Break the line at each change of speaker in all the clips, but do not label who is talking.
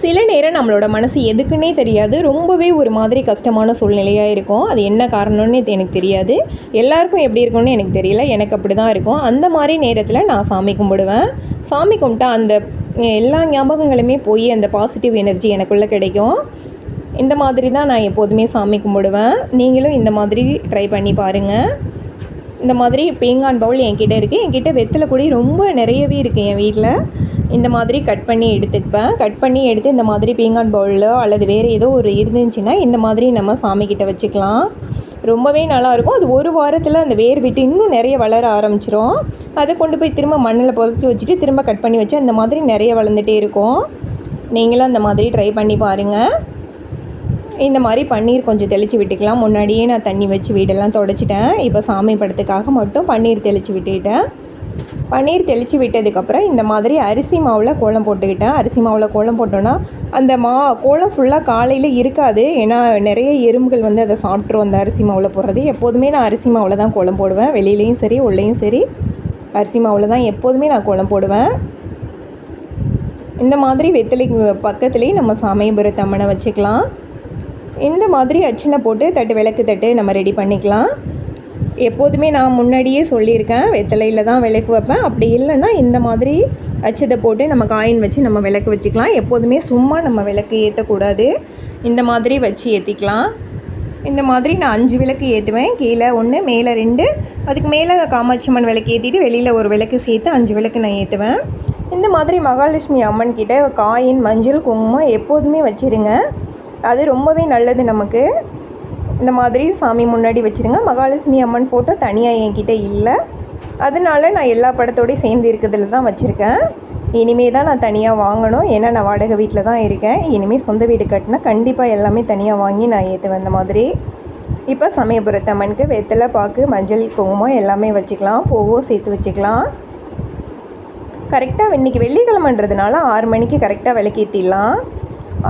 சில நேரம் நம்மளோட மனசு எதுக்குன்னே தெரியாது. ரொம்பவே ஒரு மாதிரி கஷ்டமான சூழ்நிலையாக இருக்கும். அது என்ன காரணம்னு எனக்கு தெரியாது. எல்லாருக்கும் எப்படி இருக்கும்னு எனக்கு தெரியல. எனக்கு அப்படி தான் இருக்கும். அந்த மாதிரி நேரத்தில் நான் சாமி கும்பிடுவேன். சாமி கும்பிட்டா அந்த எல்லா ஞாபகங்களுமே போய் அந்த பாசிட்டிவ் எனர்ஜி எனக்குள்ளே கிடைக்கும். இந்த மாதிரி தான் நான் எப்போதுமே சாமி கும்பிடுவேன். நீங்களும் இந்த மாதிரி ட்ரை பண்ணி பாருங்கள் இந்த மாதிரி பீங்கான் பவுல் என்கிட்ட இருக்குது என்கிட்ட வெத்தலை கூட ரொம்ப நிறையவே இருக்குது என் வீட்டில் இந்த மாதிரி கட் பண்ணி எடுத்துக்குப்பேன். கட் பண்ணி எடுத்து இந்த மாதிரி பீங்கான் பவுலோ அல்லது வேறு ஏதோ ஒரு இருந்துச்சுன்னா இந்த மாதிரி நம்ம சாமிக்கிட்ட வச்சுக்கலாம். ரொம்பவே நல்லாயிருக்கும். அது ஒரு வாரத்தில் அந்த வேர் விட்டு இன்னும் நிறைய வளர ஆரம்பிச்சிரும். அதை கொண்டு போய் திரும்ப மண்ணில் புதைச்சி வச்சுட்டு திரும்ப கட் பண்ணி வச்சு அந்த மாதிரி நிறைய வளர்ந்துட்டே இருக்கும். நீங்களும் அந்த மாதிரி ட்ரை பண்ணி பாருங்கள் இந்த மாதிரி பன்னீர் கொஞ்சம் தெளித்து விட்டுக்கலாம். முன்னாடியே நான் தண்ணி வச்சு வீடெல்லாம் தொடச்சிட்டேன். இப்போ சாமி படத்துக்காக மட்டும் பன்னீர் தெளித்து விட்டுட்டேன் பன்னீர் தெளித்து விட்டதுக்கப்புறம் இந்த மாதிரி அரிசி மாவில் கோலம் போட்டுக்கிட்டேன். அரிசி மாவில் கோலம் போட்டோன்னா அந்த மா கோலம் ஃபுல்லாக காலையில் இருக்காது. ஏன்னா நிறைய எறும்புகள் வந்து அதை சாப்பிட்ரும் அந்த அரிசி மாவில் போடுறது. எப்போதுமே நான் அரிசி மாவில் தான் கோலம் போடுவேன். வெளியிலையும் சரி உள்ளேயும் சரி அரிசி மாவில் தான் எப்போதுமே நான் கோலம் போடுவேன். இந்த மாதிரி வெத்தலை பக்கத்துலேயும் நம்ம சமயபுரத்து அம்மனை வச்சுக்கலாம். இந்த மாதிரி அச்சினை போட்டு தட்டு விளக்கு தட்டு நம்ம ரெடி பண்ணிக்கலாம். எப்போதுமே நான் முன்னாடியே சொல்லியிருக்கேன் வெத்தலையில் தான் விளக்கு வைப்பேன். அப்படி இல்லைன்னா இந்த மாதிரி அச்சதை போட்டு நம்ம காயின் வச்சு நம்ம விளக்கு வச்சுக்கலாம். எப்போதுமே சும்மா நம்ம விளக்கு ஏற்றக்கூடாது இந்த மாதிரி வச்சு ஏற்றிக்கலாம் இந்த மாதிரி நான் அஞ்சு விளக்கு ஏற்றுவேன் கீழே ஒன்று மேலே ரெண்டு. அதுக்கு மேலே காமாட்சி அம்மன் விளக்கு ஏற்றிட்டு வெளியில் ஒரு விளக்கு சேர்த்து அஞ்சு விளக்கு நான் ஏற்றுவேன் இந்த மாதிரி மகாலட்சுமி அம்மன் கிட்ட காயின் மஞ்சள் குங்குமம் எப்போதுமே வச்சுருங்க. அது ரொம்பவே நல்லது நமக்கு. இந்த மாதிரி சாமி முன்னாடி வச்சுருங்க. மகாலட்சுமி அம்மன் ஃபோட்டோ தனியாக என்கிட்ட இல்லை. அதனால நான் எல்லா படத்தோடையும் சேர்ந்து இருக்கிறதுல தான் வச்சுருக்கேன். இனிமே தான் நான் தனியாக வாங்கணும். ஏன்னா நான் வாடகை வீட்டில் தான் இருக்கேன். இனிமேல் சொந்த வீடு கட்டினா கண்டிப்பாக எல்லாமே தனியாக வாங்கி நான் ஏற்றுவேன் இந்த மாதிரி. இப்போ சமயபுரத்து அம்மனுக்கு வெத்தலை பாக்கு மஞ்சள் குங்குமம் எல்லாமே வச்சுக்கலாம். பூவும் சேர்த்து வச்சுக்கலாம். கரெக்டாக இன்றைக்கி வெள்ளிக்கிழமன்றதுனால ஆறு மணிக்கு கரெக்டாக விளக்கேற்றிடலாம்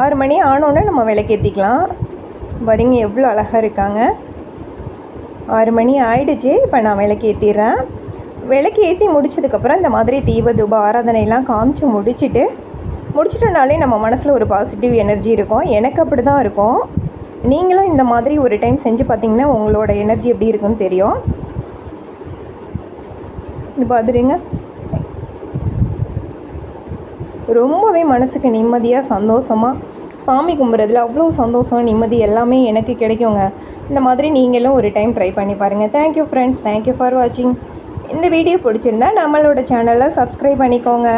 ஆறு மணி ஆனோடனே நம்ம விளக்கேற்றிக்கலாம் பாருங்க எவ்வளோ அழகாக இருக்காங்க. ஆறு மணி ஆயிடுச்சு இப்போ நான் விளக்கு ஏற்றிடுறேன் விளக்கு ஏற்றி முடிச்சதுக்கப்புறம் இந்த மாதிரி தீப தூப ஆராதனையெல்லாம் காமிச்சு முடிச்சுட்டு முடிச்சிட்டனாலே நம்ம மனசில் ஒரு பாசிட்டிவ் எனர்ஜி இருக்கும். எனக்கு அப்படி தான் இருக்கும். நீங்களும் இந்த மாதிரி ஒரு டைம் செஞ்சு பார்த்தீங்கன்னா உங்களோட எனர்ஜி எப்படி இருக்குன்னு தெரியும். இது பார்த்துருங்க ரொம்பவே மனசுக்கு நிம்மதியாக சந்தோஷமாக சாமி கும்பிட்றதுல அவ்வளோ சந்தோஷம் நிம்மதி எல்லாமே எனக்கு கிடைக்குங்க. இந்த மாதிரி நீங்களும் ஒரு டைம் ட்ரை பண்ணி பாருங்கள் தேங்க்யூ ஃப்ரெண்ட்ஸ் தேங்க்யூ ஃபார் வாட்சிங் இந்த வீடியோ பிடிச்சிருந்தா நம்மளோட சேனலை சப்ஸ்கிரைப் பண்ணிக்கோங்க.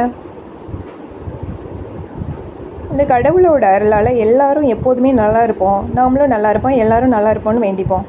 இந்த கடவுளோட அருளால் எல்லோரும் எப்போதுமே நல்லா இருப்போம். நாமளும் நல்லா இருப்போம். எல்லோரும் நல்லா இருப்போம்னு வேண்டிப்போம்.